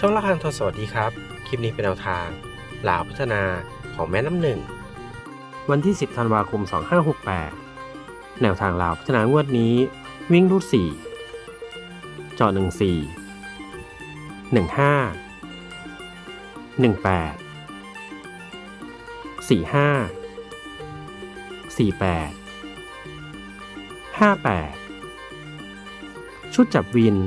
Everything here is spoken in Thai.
ช่องละครังทอสวัสดีครับ คลิปนี้เป็นแนวทางลาวพัฒนาของแม่น้ำหนึ่ง วันที่ 10 ธันวาคม 2568 แนวทางลาวพัฒนางวดนี้ วิ่งรูด4เจาะ14 15 18 45 48 58 ชุดจับวิน 14